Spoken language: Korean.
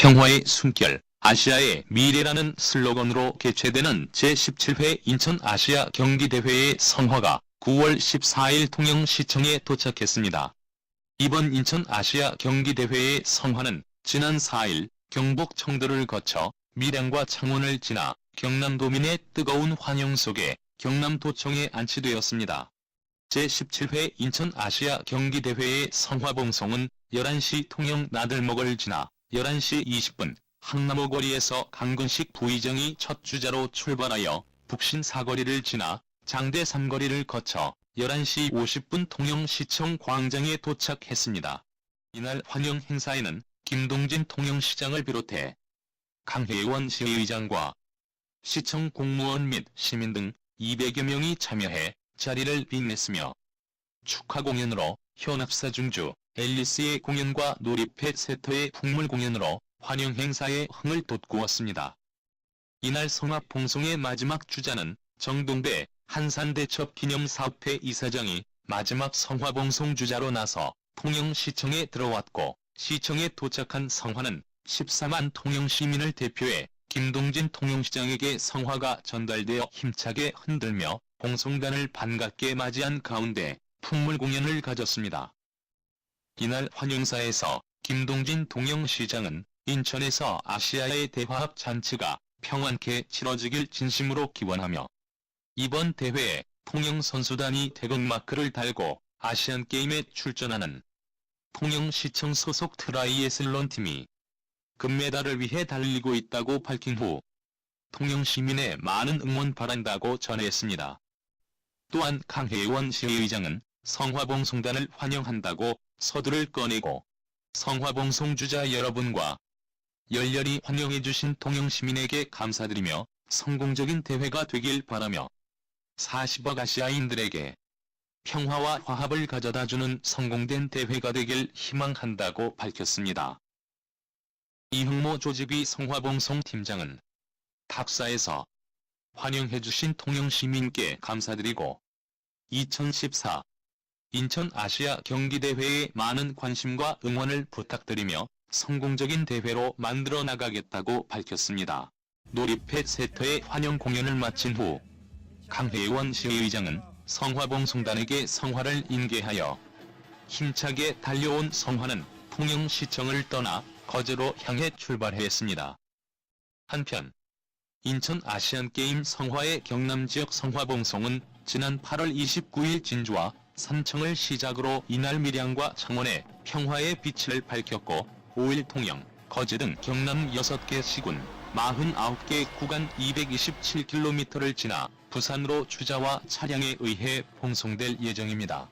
평화의 숨결, 아시아의 미래라는 슬로건으로 개최되는 제17회 인천 아시아 경기대회의 성화가 9월 14일 통영시청에 도착했습니다. 이번 인천 아시아 경기대회의 성화는 지난 4일 경북 청도를 거쳐 밀양과 창원을 지나 경남도민의 뜨거운 환영 속에 경남도청에 안치되었습니다. 제17회 인천 아시아 경기대회의 성화봉송은 11시 통영 나들목을 지나 11시 20분 항남호 거리에서 강근식 부의정이 첫 주자로 출발하여 북신 사거리를 지나 장대 삼거리를 거쳐 11시 50분 통영시청 광장에 도착했습니다. 이날 환영 행사에는 김동진 통영시장을 비롯해 강혜원 시의장과 시청 공무원 및 시민 등 200여 명이 참여해 자리를 빛냈으며 축하 공연으로 현합사 중주 앨리스의 공연과 놀이펫 세터의 풍물 공연으로 환영 행사의 흥을 돋구었습니다. 이날 성합 봉송의 마지막 주자는 정동배 한산대첩 기념사업회 이사장이 마지막 성화봉송 주자로 나서 통영시청에 들어왔고 시청에 도착한 성화는 14만 통영시민을 대표해 김동진 통영시장에게 성화가 전달되어 힘차게 흔들며 봉송단을 반갑게 맞이한 가운데 풍물 공연을 가졌습니다. 이날 환영사에서 김동진 통영시장은 인천에서 아시아의 대화합 잔치가 평안케 치러지길 진심으로 기원하며 이번 대회에 통영 선수단이 태극마크를 달고 아시안게임에 출전하는 통영시청 소속 트라이애슬론 팀이 금메달을 위해 달리고 있다고 밝힌 후 통영 시민의 많은 응원 바란다고 전했습니다. 또한 강혜원 시의장은 성화봉송단을 환영한다고 서두를 꺼내고 성화봉송 주자 여러분과 열렬히 환영해주신 통영시민에게 감사드리며 성공적인 대회가 되길 바라며 40억 아시아인들에게 평화와 화합을 가져다주는 성공된 대회가 되길 희망한다고 밝혔습니다. 이흥모 조직위 성화봉송 팀장은 탁사에서 환영해주신 통영시민께 감사드리고 2014 인천 아시아 경기대회에 많은 관심과 응원을 부탁드리며 성공적인 대회로 만들어 나가겠다고 밝혔습니다. 놀이펫 세터의 환영 공연을 마친 후 강혜원 시의장은 성화봉 송단에게 성화를 인계하여 힘차게 달려온 성화는 통영시청을 떠나 거제로 향해 출발했습니다. 한편 인천 아시안게임 성화의 경남지역 성화봉송은 지난 8월 29일 진주와 산청을 시작으로 이날 밀양과 창원에 평화의 빛을 밝혔고 5일 통영, 거제 등 경남 6개 시군 49개 구간 227km를 지나 부산으로 주자와 차량에 의해 봉송될 예정입니다.